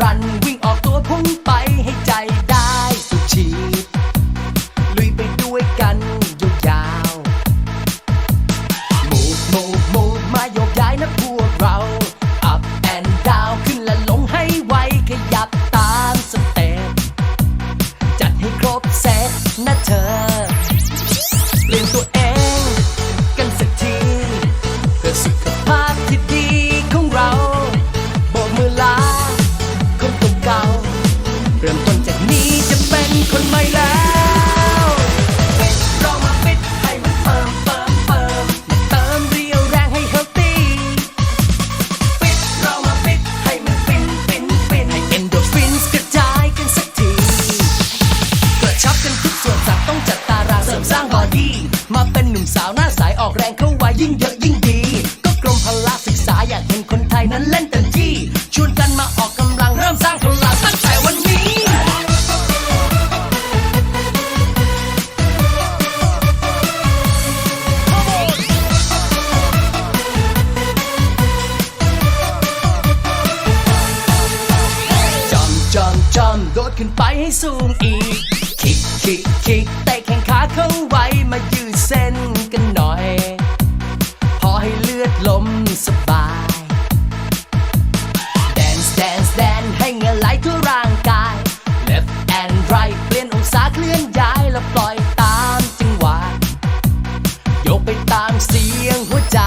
run. นี้จะเป็นคนใหม่แล้วเรามาฟิตให้มันเฟิมเฟิมเฟิมเติมเรียวแรงให้เฮลตี้ฟิตเรามาฟิตให้มันฟินฟินฟินให้อนโดฟินกระจายกันสักทีกระชับกันทุกส่วนสัตต้องจัดตารางเสริมสร้างบอดี้มาเป็นหนุ่มสาวน้าใสออกแรงเข้าไว้ยิ่งเยอะยิ่งดี ก็กรมพละศึกษาอยากเห็นคนไทยนั้นเล่น ขึ้นไปให้สูงอีก คิกคิกคิกเตะแข้งขาเข้าไว้ มายืดเส้นกันหน่อย พอให้เลือดลมสบาย Dance Dance Dance ให้เงื่อไหลทั่วร่างกาย Left and right เปลี่ยนองศาเคลื่อนย้ายแล้วปล่อยตามจังหวะ โยกไปตามเสียงหัวใจ